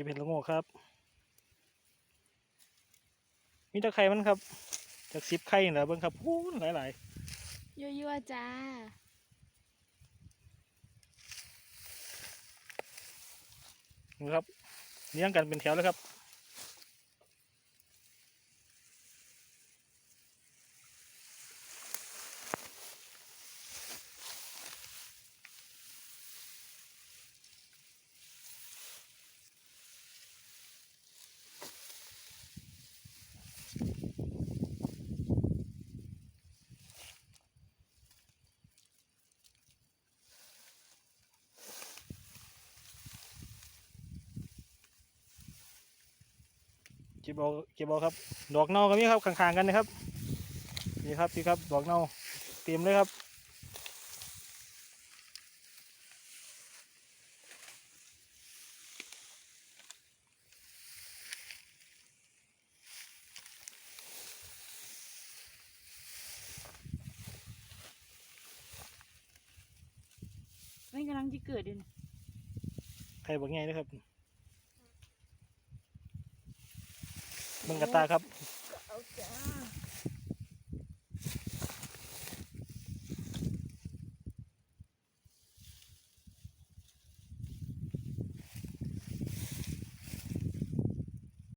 ก็บเห็ดละโงกครับ มีตะไคร่มันครับ จากสิบไข่นี่แหละเบิ่งครับพูนหลายยั่วๆจ้าๆนี่ครับเลี้ยงกันเป็นแถวเลยครับ เก็บเอาเก็บเอาครับ ดอกเน่าก็มีครับข้างๆกันนะครับ นี่ครับพี่ครับ ดอกเน่าเต็มเลยครับไม่กำลังจะเกิดดินไข่บางไงนะครับ มึงกระตาครับ เอาจ้า